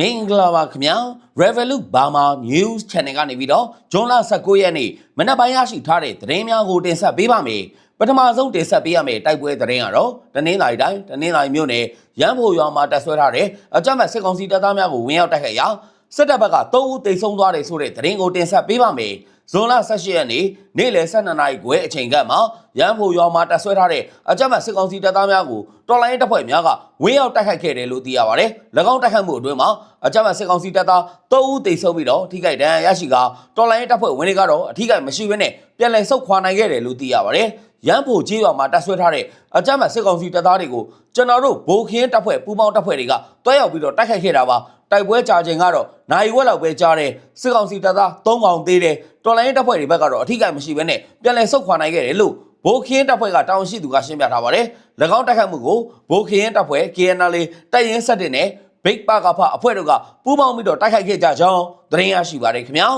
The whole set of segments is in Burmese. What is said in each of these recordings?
မင်္ဂလာပါခင်ဗျာ Revolut Burma News Channel ကနေပြီးတော့ဂျွန်လ19ရက်နေ့မနက်ပိုင်းရရှိထားတဲ့သတင်းများကိုတင်ဆက်ပေးပါမယ်ပထမဆုံးတင်ဆက်ပေးရမယ့်တိုက်ပွဲသတင်းကတော့တနင်္လာရီတိုင်းတနင်္လာရီမြို့နယ်ရန်ဖို့ရွာမှာတက်ဆွဲထားတဲ့အကြမ်းဖက်စစ်ကောင်စီတပ်သားများကိုဝင်ရောက်တိုက်ခိုက်ရာစစ်တပ်ဘက်က3ဦးတိတ်ဆုံးသွားတယ်ဆိုတဲ့သတင်းကိုတင်ဆက်ပေးပါမယ် ဇွန်လ18ရက်နေ့နေ့လယ်12နာရီခွဲအချိန်ကမှရန်ဖို့ရွာမှာတက်ဆွဲထားတဲ့အကြမ်းဖက်စစ်ကောင်စီတပ်သားများကိုတော်လိုင်းတပ်ဖွဲ့များကဝင်းရောက်တိုက်ခိုက်ခဲ့တယ်လို့သိရပါတယ်။၎င်းတိုက်ခိုက်မှုအတွင်းမှာအကြမ်းဖက်စစ်ကောင်စီတပ်သား3ဦးသေဆုံးပြီးတော့ထိခိုက်ဒဏ်ရာရရှိကတော်လိုင်းတပ်ဖွဲ့ဝင်တွေကတော့အထိခိုက်မရှိဘဲနဲ့ပြန်လည်ဆုတ်ခွာနိုင်ခဲ့တယ်လို့သိရပါတယ်။ရန်ဖို့ကြီးရွာမှာတက်ဆွဲထားတဲ့အကြမ်းဖက်စစ်ကောင်စီတပ်သားတွေကိုကျွန်တော်တို့ဘိုးခင်းတပ်ဖွဲ့ပူးပေါင်းတပ်ဖွဲ့တွေကတွားရောက်ပြီးတော့တိုက်ခိုက်ခဲ့တာပါ။ တိုက်ပွဲကြာချိန်ကတော့နိုင်ဝက်လောက်ပဲကြားတယ်စစ်ကောင်စီတပ်သား၃កောင်သေးတယ်တော်လိုင်းတပ်ဖွဲ့တွေဘက်ကတော့အထိကိမရှိဘဲနဲ့ပြန်လည်ဆုတ်ခွာနိုင်ခဲ့တယ်လို့ဘိုးခင်းတပ်ဖွဲ့ကတောင်းရှိသူကရှင်းပြထားပါတယ်၎င်းတိုက်ခိုက်မှုကိုဘိုးခင်းတပ်ဖွဲ့ KNL တပ်ရင်းဆက်တင်နဲ့ဘိတ်ပါကဖအဖွဲ့တို့ကပူးပေါင်းပြီးတော့တိုက်ခိုက်ခဲ့ကြကြောင်းသတင်းရရှိပါတယ်ခင်ဗျာ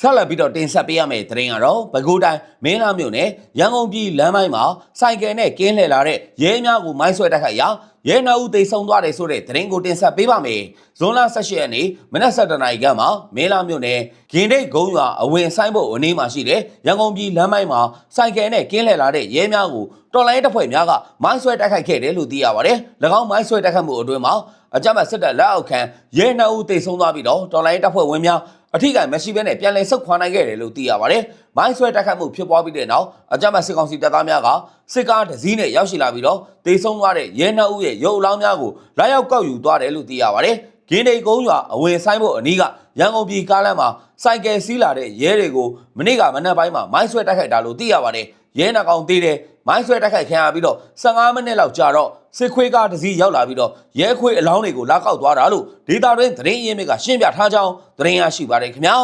ဆက်လက်ပြီးတော့တင်ဆက်ပေးရမယ့်သတင်းကတော့ပဲခူးတိုင်းမင်းလာမြို့နယ်ရန်ကုန်ပြည်လမ်းပိုင်းမှာစိုက်ကယ်နဲ့ကင်းလှည့်လာတဲ့ရဲများကိုမိုင်းဆွဲတိုက်ခိုက်ရာရဲနှဦးတိတ်ဆုံးသွားတယ်ဆိုတဲ့သတင်းကိုတင်ဆက်ပေးပါမယ်။ဇွန်လ18ရက်နေ့မနက်7:00နာရီခန့်မှာမင်းလာမြို့နယ်ဂင်ဒိတ်ဂုံးရွာအဝင်ဆိုင်ဖို့အနီးမှာရှိတဲ့ရန်ကုန်ပြည်လမ်းပိုင်းမှာစိုက်ကယ်နဲ့ကင်းလှည့်လာတဲ့ရဲများကိုတော်လိုင်းတပ်ဖွဲ့များကမိုင်းဆွဲတိုက်ခိုက်ခဲ့တယ်လို့သိရပါတယ်။၎င်းမိုင်းဆွဲတိုက်ခိုက်မှုအတွင်းမှာအကြမ်းဖက်စစ်တပ်လက်အောက်ခံရဲနှဦးတိတ်ဆုံးသွားပြီးတော့တော်လိုင်းတပ်ဖွဲ့ဝင်များ အထိကမရှိဘဲနဲ့ပြန်လည်ဆုတ်ခွာနိုင်ခဲ့တယ်လို့သိရပါတယ်။မိုင်းဆွဲတိုက်ခိုက်မှုဖြစ်ပွားပြီးတဲ့နောက်အကြမ်းဖက်စစ်ကောင်စီတပ်သားများကစစ်ကားတစ်စီးနဲ့ရောက်ရှိလာပြီးတော့တေဆုံးသွားတဲ့ရဲနှအုပ်ရဲ့ရုပ်အလောင်းများကိုလာရောက်ကောက်ယူသွားတယ်လို့သိရပါတယ်။ဂင်းနေကုန်းရွာအဝင်ဆိုင်ဖို့အနီးကရန်ကုန်ပြည်ကားလမ်းမှာစိုက်ကယ်စီးလာတဲ့ရဲတွေကိုမနေ့ကမနက်ပိုင်းမှာမိုင်းဆွဲတိုက်ခိုက်တာလို့သိရပါတယ်။ ရဲနှကောင်သေးတယ်မိုင်းဆွဲတိုက်ခိုက်ခံရပြီးတော့15မိနစ်လောက်ကြာတော့စစ်ခွေးကားတစ်စီးရောက်လာပြီးတော့ရဲခွေးအလောင်းတွေကိုလာကောက်သွားတာလို့ဒေတာတွင်သတင်းရင်းမြစ်ကရှင်းပြထားကြောင်းသတင်းရရှိပါတယ်ခင်ဗျာ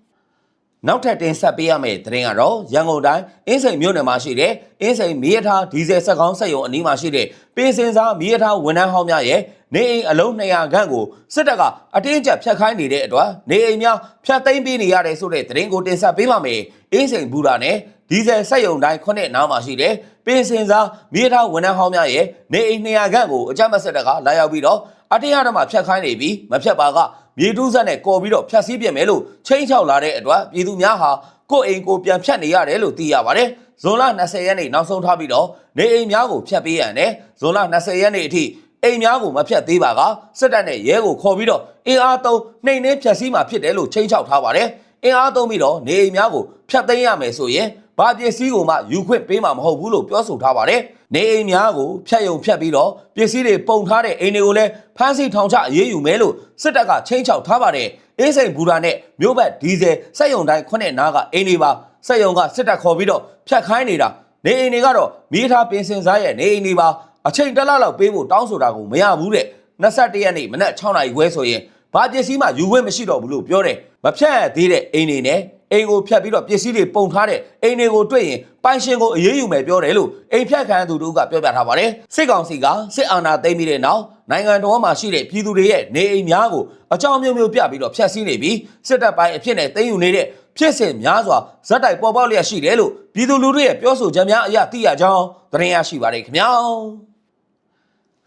။နောက်ထပ်တင်ဆက်ပေးရမယ့်သတင်းကတော့ရန်ကုန်တိုင်းအင်းစိန်မြို့နယ်မှာရှိတဲ့အင်းစိန်မီးရထားဒီဇယ်စက်ကောင်းစက်ရုံအနီးမှာရှိတဲ့ပင်စင်စားမီးရထားဝန်ထမ်းဟောင်းများရဲ့နေအိမ်အလုံး200ခန့်ကိုစစ်တပ်ကအတင်းကျပ်ဖျက်ခိုင်းနေတဲ့အတွက်နေအိမ်များဖျက်သိမ်းပေးနေရတယ်ဆိုတဲ့သတင်းကိုတင်ဆက်ပေးပါမယ်။အင်းစိန်ဘူရာနဲ့ ဒီဇယ်စက်ရုံတိုင်းခုနှစ်နားမှာရှိတဲ့ပင်စင်စားမီးရထားဝန်ထမ်းဟောင်းများရဲ့နေအိမ်200ခန့်ကိုအကြမ်းဖက်စစ်တပ်ကလာရောက်ပြီးတော့အတင်းအဓမ္မဖျက်ခိုင်းနေပြီးမဖျက်ပါကမြေတူးဆက်နဲ့ကော်ပြီးတော့ဖျက်ဆီးပြင်မယ်လို့ချိန်ချောက်လာတဲ့အတွက်ပြည်သူများဟာကိုယ့်အိမ်ကိုပြန်ဖျက်နေရတယ်လို့သိရပါတယ်။ဇွန်လ20ရက်နေ့နောက်ဆုံးထားပြီးတော့နေအိမ်များကိုဖျက်ပေးရန်နဲ့ဇွန်လ20ရက်နေ့အထိအိမ်များကိုမဖျက်သေးပါကစစ်တပ်နဲ့ရဲကိုခေါ်ပြီးတော့အင်အားသုံးနှိမ်နှင်းဖျက်ဆီးမှာဖြစ်တယ်လို့ချိန်ချောက်ထားပါတယ်။အင်အားသုံးပြီးတော့နေအိမ်များကိုဖျက်သိမ်းရမယ်ဆိုရင် ဘာပစ္စည်းကိုမှယူခွင့်ပေးမှာမဟုတ်ဘူးလို့ပြောဆိုထားပါတယ်။နေအိမ်များကိုဖျက်ယုံဖျက်ပြီးတော့ပစ္စည်းတွေပုံထားတဲ့အိမ်တွေကိုလည်းဖမ်းဆီးထောင်ချအရေးယူမယ်လို့စစ်တပ်ကချိန်ချောက်ထားပါတယ်။အင်းစိန်ဘူရာနဲ့မြို့ဘက်ဒီဇယ်စက်ယုံတိုင်းခုနှစ်နားကအိမ်တွေပါစက်ယုံကစစ်တပ်ခေါ်ပြီးတော့ဖျက်ခိုင်းနေတာနေအိမ်တွေကတော့မိထားပင်စင်စားရဲ့နေအိမ်တွေပါအချိန်တက်လောက်ပေးဖို့တောင်းဆိုတာကိုမရဘူးတဲ့21ရက်နေ့မနက်6နာရီခွဲဆိုရင်ဘာပစ္စည်းမှယူခွင့်မရှိတော့ဘူးလို့ပြောတယ်မဖြတ်သေးတဲ့အိမ်တွေနဲ့ အိမ်ကိုဖြတ်ပြီးတော့ပစ္စည်းတွေပုံထားတဲ့အိမ်တွေကိုတွေ့ရင်ပိုင်ရှင်ကိုအေးအေးယူမယ်ပြောတယ်လို့အိမ်ဖြတ်ခံသူတို့ကပြောပြထားပါတယ်စစ်ကောင်စီကစစ်အာဏာသိမ်းပြီးတဲ့နောက်နိုင်ငံတော်မှာရှိတဲ့ပြည်သူတွေရဲ့နေအိမ်များကိုအကြောင်းမျိုးမျိုးပြပြီးတော့ဖျက်ဆီးနေပြီးစစ်တပ်ပိုင်းအဖြစ်နဲ့သိမ်းယူနေတဲ့ဖြစ်စဉ်များစွာဇက်တိုက်ပေါ်ပေါက်လျက်ရှိတယ်လို့ပြည်သူလူထုရဲ့ပြောဆိုချက်များအရသိရကြောင်းသတင်းရရှိပါတယ်ခင်ဗျာ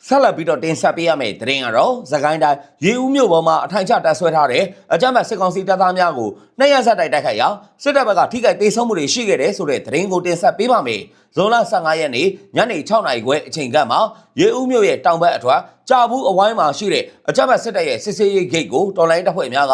ဆက်လက်ပြီးတော့တင်ဆက်ပေးရမယ့်သတင်းကတော့သခိုင်းတိုင်းရေဦးမြို့ပေါ်မှာအထိုင်ချတပ်ဆွဲထားတဲ့အကြမ်းဖက်စစ်ကောင်စီတပ်သားများကိုနှစ်ရက်ဆက်တိုက်တိုက်ခိုက်ရာစစ်တပ်ဘက်ကထိခိုက်ဒေဆုံးမှုတွေရှိခဲ့တယ်ဆိုတဲ့သတင်းကိုတင်ဆက်ပေးပါမယ်။ဇွန်လ15ရက်နေ့ညနေ6နာရီခွဲအချိန်ကမှရေဦးမြို့ရဲ့တောင်ဘက်အထွက်ကြာဘူးအဝိုင်းမှာရှိတဲ့အကြမ်းဖက်စစ်တပ်ရဲ့စစ်ဆေးရေးဂိတ်ကိုတော်လိုင်းတပ်ဖွဲ့များက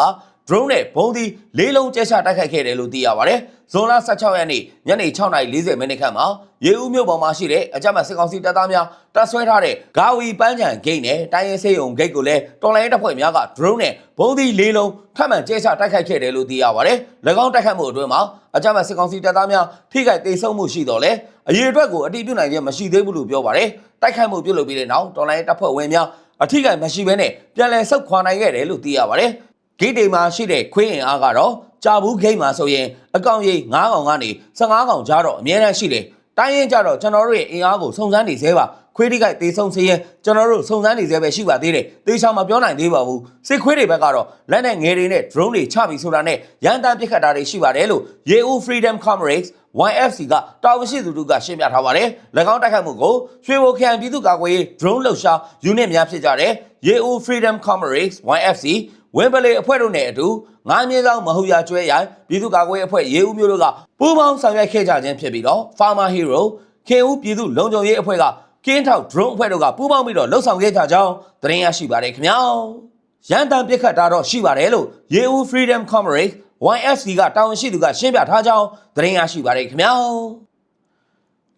drone နဲ့ဘုံဒီလေးလုံးကျဲချတိုက်ခိုက်ခဲ့တယ်လို့သိရပါတယ်။ဇွန်လ16ရက်နေ့ညနေ6:40မိနစ်ခန့်မှာရေဦးမြို့ပေါ်မှာရှိတဲ့အကြမ်းဖက်စစ်ကောင်စီတပ်သားများတပ်ဆွဲထားတဲ့ဂါဝီပန်းချံဂိတ်နဲ့တိုင်းရင်းစေးုံဂိတ်ကိုလည်းတော်လိုင်းတပ်ဖွဲ့များက drone နဲ့ဘုံဒီလေးလုံးထပ်မံကျဲချတိုက်ခိုက်ခဲ့တယ်လို့သိရပါတယ်။၎င်းတိုက်ခိုက်မှုအတွင်းမှာအကြမ်းဖက်စစ်ကောင်စီတပ်သားများထိခိုက်ဒေဆုံးမှုရှိတော့လဲအရေးအတွက်ကိုအတိပြုနိုင်ခြင်းမရှိသေးဘူးလို့ပြောပါတယ်။တိုက်ခိုက်မှုပြုလုပ်ပြီးတဲ့နောက်တော်လိုင်းတပ်ဖွဲ့ဝင်များအထိခိုက်မရှိဘဲနဲ့ပြန်လည်ဆုတ်ခွာနိုင်ခဲ့တယ်လို့သိရပါတယ်။ ဂိတ်တွေမှာရှိတဲ့ခွေးအင်အားကတော့ကြာဘူးဂိတ်မှာဆိုရင်အကောင်ရိပ်9កောင်ကနေ15កောင်ကြားတော့အများအားရှိတယ်။တိုင်းရင်ကြတော့ကျွန်တော်တို့ရဲ့အင်အားကိုစုံစမ်းနေသေးပါခွေးတိကိုက်တေဆုံးစေရင်ကျွန်တော်တို့စုံစမ်းနေသေးပဲရှိပါသေးတယ်။တေချာမပြောနိုင်သေးပါဘူး။စစ်ခွေးတွေဘက်ကတော့လက်နဲ့ငယ်တွေနဲ့ drone တွေချပြီးဆိုတာနဲ့ရန်တမ်းပစ်ခတ်တာတွေရှိပါတယ်လို့ Yeo Freedom Comrades YFC ကတာဝန်ရှိသူတို့ကရှင်းပြထားပါတယ်။၎င်းတိုက်ခိုက်မှုကိုရွှေဘိုခရိုင်ပြည်သူ့ကာကွယ်ရေး drone လှုပ်ရှား unit များဖြစ်ကြတဲ့ Yeo Freedom Comrades YFC ဝင်းပလေအဖွဲ့တို့နဲ့အတူငါးမြင်းဆောင်မဟုတ်ရကျွဲရိုင်ပြည်သူ့ကာကွယ်ရေးအဖွဲ့ရေဦးမျိုးတို့ကပူးပေါင်းဆောင်ရွက်ခဲ့ကြခြင်းဖြစ်ပြီးတော့ Farmer Hero ခင်ဦးပြည်သူ့လုံခြုံရေးအဖွဲ့ကကင်းထောက် drone အဖွဲ့တို့ကပူးပေါင်းပြီးတော့လှုပ်ဆောင်ခဲ့ကြကြောင်းသတင်းရရှိပါတယ်ခင်ဗျာရန်တမ်းပစ်ခတ်တာတော့ရှိပါတယ်လို့ရေဦး Freedom Comrades YFC ကတာဝန်ရှိသူကရှင်းပြထားကြောင်းသတင်းရရှိပါတယ်ခင်ဗျာ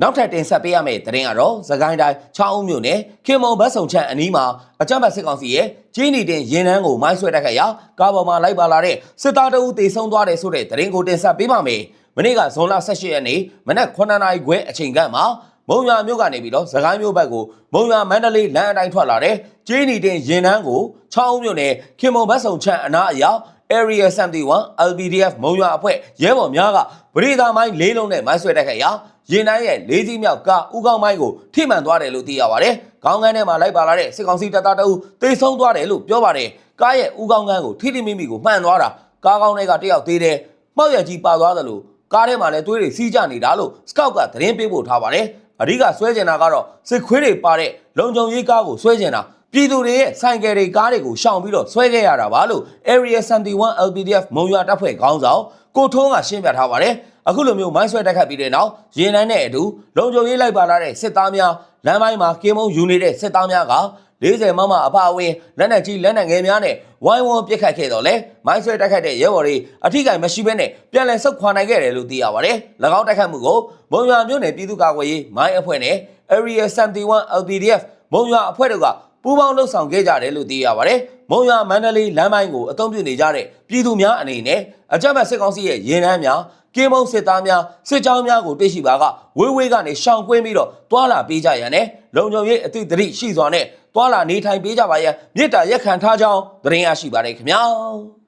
နောက်ထပ်တင်ဆက်ပေးရမယ့်သတင်းကတော့သခိုင်းတိုင်း6ဦးမြို့နယ်ခင်မုံဘတ်ဆုံချန်အနီးမှာအကြမ်းဖက်စစ်ကောင်စီရဲ့ကြီးနီတင်ရင်နှန်းကိုမိုင်းဆွဲတိုက်ခတ်ရာကားပေါ်မှာလိုက်ပါလာတဲ့စစ်သားတအုပ်တေဆုံးသွားတယ်ဆိုတဲ့သတင်းကိုတင်ဆက်ပေးပါမယ်။မနေ့ကဇွန်လ18ရက်နေ့မနက်9နာရီခွဲအချိန်ကမှာမုံရွာမြို့ကနေပြီးတော့သခိုင်းမြို့ဘက်ကိုမုံရွာမန္တလေးလမ်းအတိုင်းထွက်လာတဲ့ကြီးနီတင်ရင်နှန်းကို6ဦးမြို့နယ်ခင်မုံဘတ်ဆုံချန်အနားအရောက် Area 71 LBDF မုံရွာအဖွဲ့ရဲဘော်များကပရိသာမိုင်းလေးလုံးနဲ့မိုင်းဆွဲတိုက်ခတ်ရာ ရင်တိုင်းရဲ့လေးစီးမြောက်ကဥကောင်းမိုင်းကိုထိမှန်သွားတယ်လို့သိရပါတယ်။ခေါင်းကန်းထဲမှာလိုက်ပါလာတဲ့စစ်ကောင်စီတပ်သားတအုပ်တေဆုံးသွားတယ်လို့ပြောပါတယ်။ကားရဲ့ဥကောင်းကန်းကိုထိထိမိမိကိုမှန်သွားတာကားကောင်းတွေကတယောက်သေးတယ်။မှောက်ရကြီးပါသွားတယ်လို့ကားထဲမှာလည်းသွေးတွေစီးကြနေတာလို့စကောက်ကသတင်းပေးပို့ထားပါတယ်။အဓိကဆွဲကျင်တာကတော့စစ်ခွေးတွေပါတဲ့လုံခြုံရေးကားကိုဆွဲကျင်တာပြည်သူတွေရဲ့ဆိုင်ကယ်တွေကားတွေကိုရှောင်ပြီးတော့ဆွဲခဲ့ရတာပါလို့ Area 71 LPDF မုံရွာတပ်ဖွဲ့ခေါင်းဆောင်ကိုထုံးကရှင်းပြထားပါတယ် အခုလိုမျိုးမိုင်းဆွဲတိုက်ခတ်ပြီးတဲ့နောက်ရင်နှန်းနဲ့အတူလုံခြုံရေးလိုက်ပါလာတဲ့စစ်သားများလမ်းပိုင်းမှာကင်းမုံယူနေတဲ့စစ်သားများက40မမအဖအဝင်လက်နက်ကြီးလက်နက်ငယ်များနဲ့ဝိုင်းဝန်းပစ်ခတ်ခဲ့တော့လေမိုင်းဆွဲတိုက်ခတ်တဲ့ရဲဘော်တွေအထိကိမရှိဘဲနဲ့ပြန်လည်ဆုတ်ခွာနိုင်ခဲ့တယ်လို့သိရပါတယ်၎င်းတိုက်ခတ်မှုကိုမုံရွာမြို့နယ်ပြည်သူ့ကာကွယ်ရေးမိုင်းအဖွဲ့နဲ့ Area 71 LPDF မုံရွာအဖွဲ့တို့ကပူးပေါင်းလှုပ်ဆောင်ခဲ့ကြတယ်လို့သိရပါတယ်။ မုံရွာမန္တလေးလမ်းပိုင်းကိုအသုံးပြုနေကြတဲ့ပြည်သူများအနေနဲ့အကြမ်းဖက်စစ်ကောင်စီရဲ့ရင်နှန်းများကင်းမုံစစ်သားများစစ်ကြောင်းများကိုတွေ့ရှိပါကဝေးဝေးကနေရှောင်ကွင်းပြီးတော့တွာလာပေးကြရန်နဲ့လုံခြုံရေးအသည့်တရိရှိစွာနဲ့တွာလာနေထိုင်ပေးကြပါရန်မြစ်တာရက်ခံထားကြောင်းသတင်းရရှိပါတယ်ခင်ဗျာ။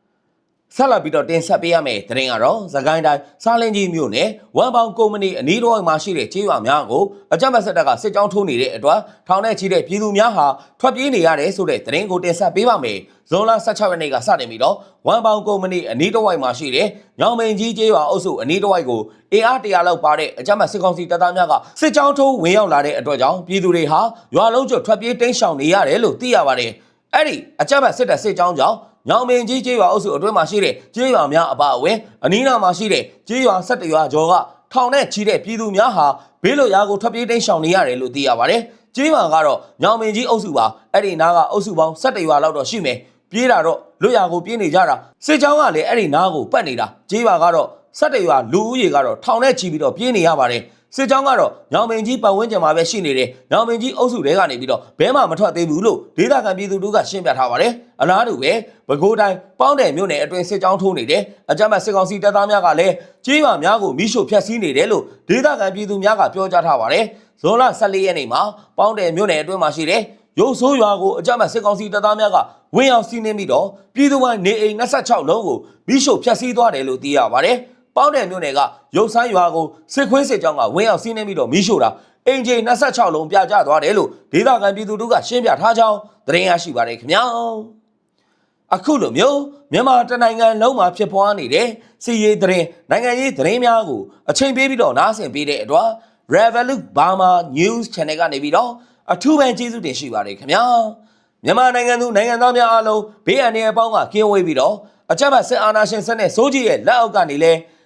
ဆက်လက်ပြီးတော့တင်ဆက်ပေးရမယ့်သတင်းကတော့သခိုင်းတိုင်းစားလင်းကြီးမြို့နယ်ဝမ်ပေါင်ကုမ္ပဏီအနီးတစ်ဝိုက်မှာရှိတဲ့ကျေးရွာများကိုအကြမ်းဖက်စစ်တပ်ကစစ်ကြောင်းထိုးနေတဲ့အတွက်ထောင်ထဲချီတဲ့ပြည်သူများဟာထွက်ပြေးနေရတယ်ဆိုတဲ့သတင်းကိုတင်ဆက်ပေးပါမယ်။ဇွန်လ16ရက်နေ့ကစတင်ပြီးတော့ဝမ်ပေါင်ကုမ္ပဏီအနီးတစ်ဝိုက်မှာရှိတဲ့ညောင်မင်းကြီးကျေးရွာအုပ်စုအနီးတစ်ဝိုက်ကိုအင်အားတရာလောက်ပါတဲ့အကြမ်းဖက်စစ်ကောင်စီတပ်သားများကစစ်ကြောင်းထိုးဝင်ရောက်လာတဲ့အတွက်ကြောင့်ပြည်သူတွေဟာရွာလုံးကျွတ်ထွက်ပြေးတိမ်းရှောင်နေရတယ်လို့သိရပါတယ်။အဲ့ဒီအကြမ်းဖက်စစ်တပ်စစ်ကြောင်းကြောင့် ညောင်မင်းကြီးကျေးရွာအုပ်စုအတွင်းမှာရှိတဲ့ကျေးရွာများအပါအဝင်အနီးနားမှာရှိတဲ့ကျေးရွာ၁၁ရွာကျော်ကထောင်နဲ့ချီတဲ့ပြည်သူများဟာဘေးလွတ်ရာကိုထွက်ပြေးတိမ်းရှောင်နေရတယ်လို့သိရပါတယ်။ကျေးရွာကတော့ညောင်မင်းကြီးအုပ်စုပါအဲ့ဒီနားကအုပ်စုပေါင်း၁၁ရွာလောက်တော့ရှိမယ်။ပြေးတာတော့လွတ်ရာကိုပြေးနေကြတာစစ်ကြောင်းကလည်းအဲ့ဒီနားကိုပတ်နေတာကျေးရွာကတော့၁၁ရွာလူဦးရေကတော့ထောင်နဲ့ချီပြီးတော့ပြေးနေရပါတယ်။ စစ်ကြောင်းကတော့ညောင်မင်းကြီးပတ်ဝန်းကျင်မှာပဲရှိနေတယ်။ညောင်မင်းကြီးအုပ်စုတွေကနေပြီးတော့ဘဲမှမထွက်သေးဘူးလို့ဒေသခံပြည်သူတို့ကရှင်းပြထားပါတယ်။အလားတူပဲပဲခူးတိုင်းပေါင်းတယ်မြို့နယ်အတွင်းစစ်ကြောင်းထိုးနေတယ်။အကြမ်းဖက်စစ်ကောင်စီတပ်သားများကလည်းကြေးရွာများကိုမိရှို့ဖျက်ဆီးနေတယ်လို့ဒေသခံပြည်သူများကပြောကြားထားပါတယ်။ဇွန်လ14ရက်နေ့မှာပေါင်းတယ်မြို့နယ်အတွင်းမှာရှိတဲ့ရုပ်ဆိုးရွာကိုအကြမ်းဖက်စစ်ကောင်စီတပ်သားများကဝင်ရောက်စီးနင်းပြီးတော့ပြည်သူပိုင်းနေအိမ်26လုံးကိုမိရှို့ဖျက်ဆီးသွားတယ်လို့သိရပါတယ်။ ပေါင်းတယ်မြို့နယ်ကရုပ်ဆိုင်ရွာကိုစစ်ခွေးစစ်ကြောင်းကဝင်ရောက်စီးနင်းပြီးတော့မိရှို့တာအင်ဂျီ26လုံးပြကြသွားတယ်လို့ဒေသခံပြည်သူတို့ကရှင်းပြထားကြောင်းသတင်းရရှိပါတယ်ခင်ဗျာအခုလိုမျိုးမြန်မာတနိုင်ငံလုံးမှာဖြစ်ပွားနေတဲ့စီရေးသတင်းနိုင်ငံရေးသတင်းများကိုအချိန်ပေးပြီးတော့နားဆင်ပေးတဲ့အတွက် Revolut Burma News Channel ကနေပြီးတော့အထူးပဲကျေးဇူးတင်ရှိပါတယ်ခင်ဗျာမြန်မာနိုင်ငံသူနိုင်ငံသားများအားလုံးဘေးအန္တရာယ်ပေါင်းကကင်းဝေးပြီးတော့အကြမ်းဖက်စစ်အာဏာရှင်စနစ်စိုးကြီးရဲ့လက်အောက်ကနေလဲ